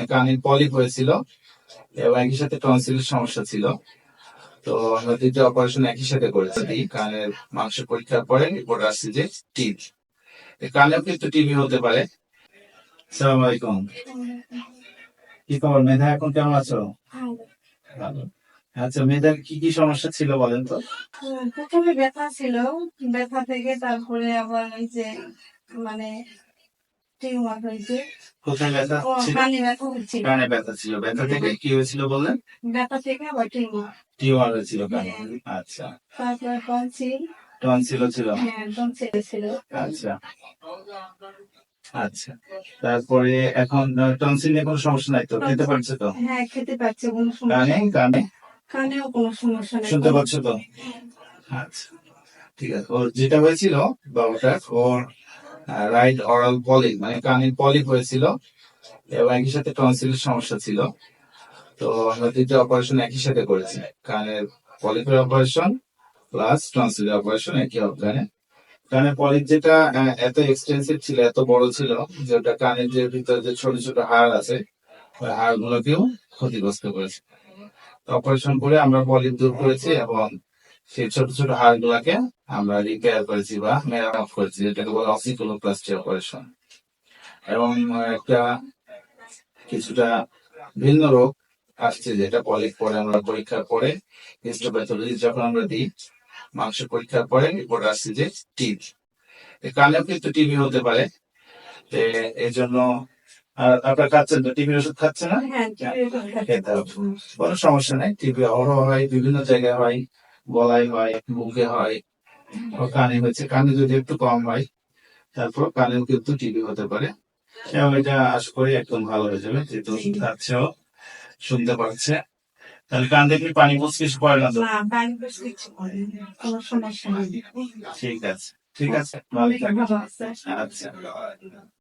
মানে কানের পলিপ হয়েছিল এবং একই সাথে টনসিলের সমস্যা ছিল। তো আমরা দুইটা অপারেশন একই সাথে করেছি। কানের মাংস পরীক্ষার পরে রিপোর্ট আসছে যে টিবি কানেও কিন্তু টিভি হতে পারে। সালাম আলাইকুম। কি খবর? মেধা এখন কেমন আছো? ভালো। আচ্ছা মেয়েদের কি কি সমস্যা ছিল বলেন তো? প্রথমে ব্যথা ছিল। ব্যথা থেকে তারপরে আবার ওই যে মানে টিউমার হয়েছে কোথায় ব্যথা কানে ব্যথা হচ্ছিল। কানে ব্যথা ছিল। ব্যথা থেকে কি হয়েছিল বললেন? ব্যথা থেকে আবার টিউমার। টিউমার হয়েছিল কানে। আচ্ছা। তারপরে টনসিল। টনসিলও ছিল? হ্যাঁ টনসিল ছিল। আচ্ছা। আচ্ছা। তারপরে এখন টনসিল নিয়ে কোনো সমস্যা নাই তো? খেতে পারছে তো? হ্যাঁ খেতে পাচ্ছে কোনো? কানে? কানেও কোনো সমস্যা নেই। শুনতে পাচ্ছ তো? আচ্ছা। ঠিক আছে। ওর যেটা হয়েছিল বাবাটার ওর রাইট অরাল পলিপ মানে কানের পলিপ হয়েছিল এবং একই সাথে টনসিলের সমস্যা ছিল। তো আমরা দুইটা অপারেশন একই সাথে করেছি। কানের পলিপের অপারেশন প্লাস টনসিলের অপারেশন একই অবদানে কানের পলিপ যেটা এত এক্সটেন্সিভ ছিল, এত বড় ছিল যে ওটা কানের যে ভিতরে যে ছোট ছোট হাড় আছে, ওই হাড় গুলোকেও ক্ষতিগ্রস্ত করেছে। অপারেশন করে আমরা পলিপ দূর করেছি এবং সেই ছোট ছোট হাড় গুলাকে আমরা রিপেয়ার করেছি বা মেরামত করেছি যেটাকে বলে অসিকোলোপ্লাস্টি অপারেশন এবং একটা কিছুটা ভিন্ন রোগ আসছে যেটা পলিপ পরে আমরা পরীক্ষার পরে হিস্টোপ্যাথোলজি যখন আমরা দিই মাংস পরীক্ষার পরে রিপোর্ট আসছে যে টিবি কানেও কিন্তু টিবি হতে পারে। এই জন্য আপনার খাচ্ছেন তো টিবির ওষুধ খাচ্ছে না? হ্যাঁ। খেতে হবে। কোনো সমস্যা নাই টিভি অহরহ হয় বিভিন্ন জায়গায় হয়। গলায় হয় বুকে হয় কানে হচ্ছে কানে যদি একটু কম হয় তারপর কানেও কিন্তু টিবি হতে পারে। এবং এটা আশা করি একদম ভালো হয়ে যাবে যেহেতু খাচ্ছেও শুনতে পারছে তাহলে কান দেখলে পানি বুঝ কিছু পড়ে না তো? ঠিক আছে ঠিক। ভালো আছে। আচ্ছা।